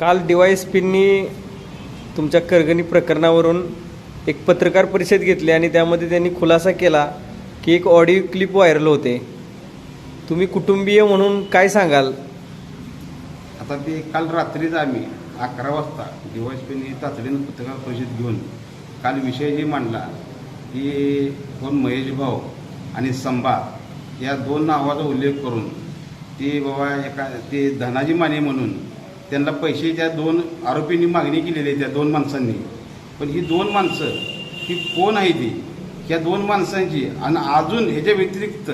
काल डिवायस पिननी तुमच्या करगणी प्रकरणावरून एक पत्रकार परिषद घेतली आणि त्यामध्ये त्यांनी खुलासा केला की एक ऑडिओ क्लिप व्हायरल होते. तुम्ही कुटुंबीय म्हणून काय सांगाल? आता ते काल रात्रीच आम्ही अकरा वाजता डिवायसपीने तातडीनं पत्रकार परिषद घेऊन काल विषय जे मांडला की कोण महेश भाऊ आणि संभा या दोन नावाचा उल्लेख करून ते बाबा एका ते धनाजी माने म्हणून त्यांना पैसे त्या दोन आरोपींनी मागणी केलेली आहे त्या दोन माणसांनी. पण ही दोन माणसं ही कोण आहे ती? ह्या दोन माणसांची आणि अजून ह्याच्या व्यतिरिक्त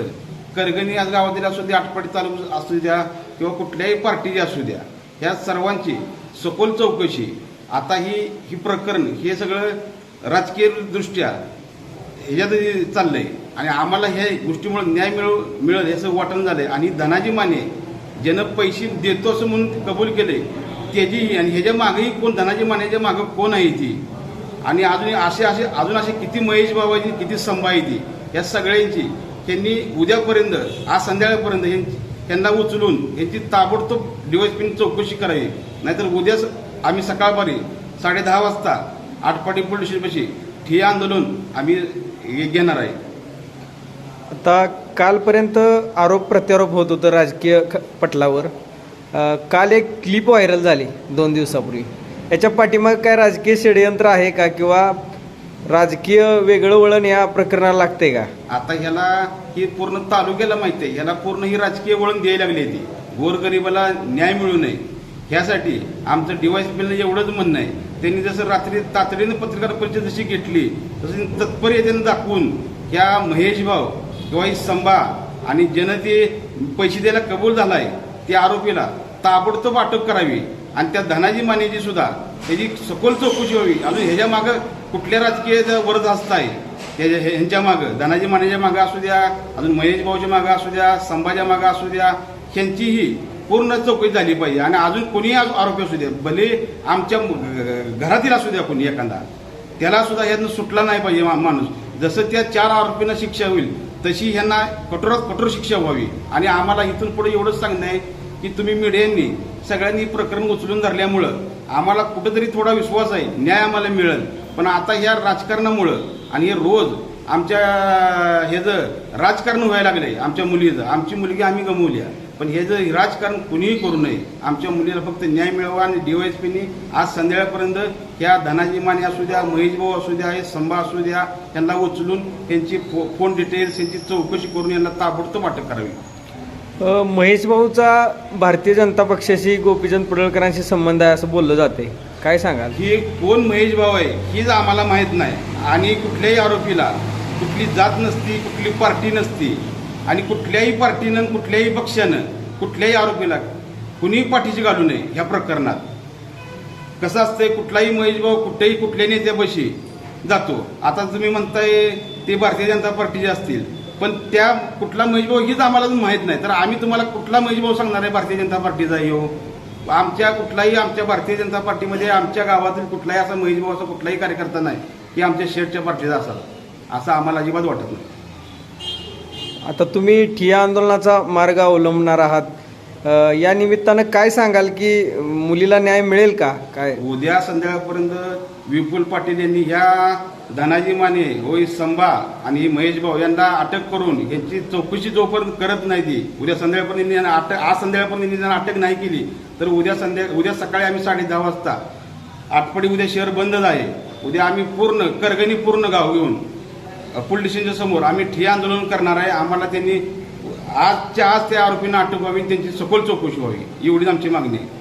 करगणी आज गावातील असू द्या आटपाडी तालुका असू द्या किंवा कुठल्याही पार्टीची असू द्या ह्या सर्वांची सखोल चौकशी. आता ही ही प्रकरण हे सगळं राजकीय दृष्ट्या ह्याच्यात चाललंय. आणि आम्हाला ह्या गोष्टीमुळे न्याय मिळव मिळेल याचं वाटण झालंय. आणि धनाजी माने ज्यानं पैसे देतो असं म्हणून कबूल केले त्याची आणि ह्याच्या मागेही कोण धनाजी मानेच्या मागं कोण आहे ती? आणि अजून असे असे अजून असे किती महेश बाबाची किती संभा आहे ती? या सगळ्यांची त्यांनी उद्यापर्यंत आज संध्याकाळपर्यंत यांची त्यांना उचलून यांची ताबडतोब डिवाइस चौकशी करावी. नाहीतर उद्याच आम्ही सकाळपारी साडे दहा वाजता आटपाटी पोलीस स्टेशनपाशी ठिय्या आंदोलन आम्ही हे घेणार आहे. आता कालपर्यंत आरोप प्रत्यारोप होत होतं राजकीय ख- पटलावर. काल एक क्लिप व्हायरल झाली दोन दिवसापूर्वी. याच्या पाठीमागे काय राजकीय षडयंत्र आहे का किंवा राजकीय वेगळं वळण या प्रकरणाला लागते का? आता ह्याला ही पूर्ण तालुक्याला माहिती आहे. ह्याला पूर्ण ही राजकीय वळण द्यायला लागली ती. गोरगरिबाला न्याय मिळू नये. ह्यासाठी आमचं डिवाईस बिलनं एवढंच म्हणणं आहे. त्यांनी जसं रात्री तातडीनं पत्रकार परिषद जशी घेतली तसं तत्पर्य त्यांनी दाखवून ह्या महेश भाऊ किंवा ही संभा आणि ज्यानं ते पैसे द्यायला कबूल झालाय त्या आरोपीला ताबडतोब अटक करावी आणि त्या धनाजी मानेची सुद्धा त्याची सखोल चौकशी व्हावी. अजून ह्याच्या मागं कुठल्या राजकीय वरद हस्त आहे ह्याच्या- ह्यांच्या मागं धनाजी मानेच्या मागं असू द्या अजून महेश भाऊच्या मागं असू द्या संभाच्या मागं असू द्या ह्यांचीही पूर्ण चौकशी झाली पाहिजे. आणि अजून कोणीही आरोपी असू द्या भले आमच्या घरातील असू द्या कोणी एखादा त्याला सुद्धा यातनं सुटला नाही पाहिजे मा- माणूस. जसं त्या चार आरोपींना शिक्षा होईल तशी ह्यांना कठोरात कठोर शिक्षा व्हावी आणि आम्हाला इथून पुढे एवढंच सांगणं आहे की तुम्ही मीडियांनी सगळ्यांनी प्रकरण उचलून धरल्यामुळं आम्हाला कुठंतरी थोडा विश्वास आहे न्याय आम्हाला मिळेल पण आता ह्या राजकारणामुळं आणि हे रोज आमच्या ह्याचं राजकारण व्हायला लागलंय आमच्या मुलीचं आमची मुलगी आम्ही गमवली आहे. पण हे जर राजकारण कुणीही करू नये आमच्या मुलीला फक्त न्याय मिळावा आणि डीवायएसपीनी आज संध्याकाळपर्यंत ह्या धनाजी माने असू द्या महेश भाऊ असू द्या हे संभा असू द्या यांना उचलून त्यांची फो- फोन डिटेल्स यांची चौकशी करून यांना ताबडतोब अटक करावी. महेश भाऊचा भारतीय जनता पक्षाशी गोपीचंद पडळकरांशी संबंध आहे असं बोललं जाते. काय सांगाल? ही कोण महेश भाऊ आहे हीच आम्हाला माहीत नाही. आणि कुठल्याही आरोपीला कुठली जात नसती कुठली पार्टी नसती आणि कुठल्याही पार्टीनं कुठल्याही पक्षानं कुठल्याही आरोपीला कुणीही पाठीशी घालू नये ह्या प्रकरणात. कसं असतंय कुठलाही महेश भाऊ कुठल्याही नेत्यापाशी जातो. आता तुम्ही म्हणताय ते भारतीय जनता पार्टीचे असतील पण त्या कुठला महेश भाऊ हीच आम्हाला माहीत नाही. तर आम्ही तुम्हाला कुठला महेश भाऊ सांगणार आहे भारतीय जनता पार्टीचा येऊ आमच्या कुठलाही आमच्या भारतीय जनता पार्टीमध्ये आमच्या गावातील कुठलाही असा महेश भाऊ असा कुठलाही कार्यकर्ता नाही की आमच्या शेठच्या पार्टीचा असावा. असं आम्हाला अजिबात वाटत नाही. आता तुम्ही ठिया आंदोलनाचा मार्ग अवलंबणार आहात. या निमित्तानं काय सांगाल की मुलीला न्याय मिळेल का? काय? उद्या संध्याकाळपर्यंत विपुल पाटील यांनी ह्या धनाजी माने होई संभा आणि महेश भाऊ यांना अटक करून यांची चौकशी जोपर्यंत करत नाही ती उद्या संध्याकाळपर्यंत अटक आज संध्याकाळपर्यंत यांनी अटक नाही केली तर उद्या संध्या उद्या सकाळी आम्ही साडे दहा वाजता आटपाडी उद्या शहर बंदच आहे. उद्या आम्ही पूर्ण करगणी पूर्ण गाव घेऊन पोलीस स्टेशनच्या समोर आम्ही ठिय्या आंदोलन करणार आहे. आम्हाला त्यांनी आजच्या आज त्या आरोपींना अटक व्हावी त्यांची सखोल चौकशी व्हावी एवढीच आमची मागणी आहे.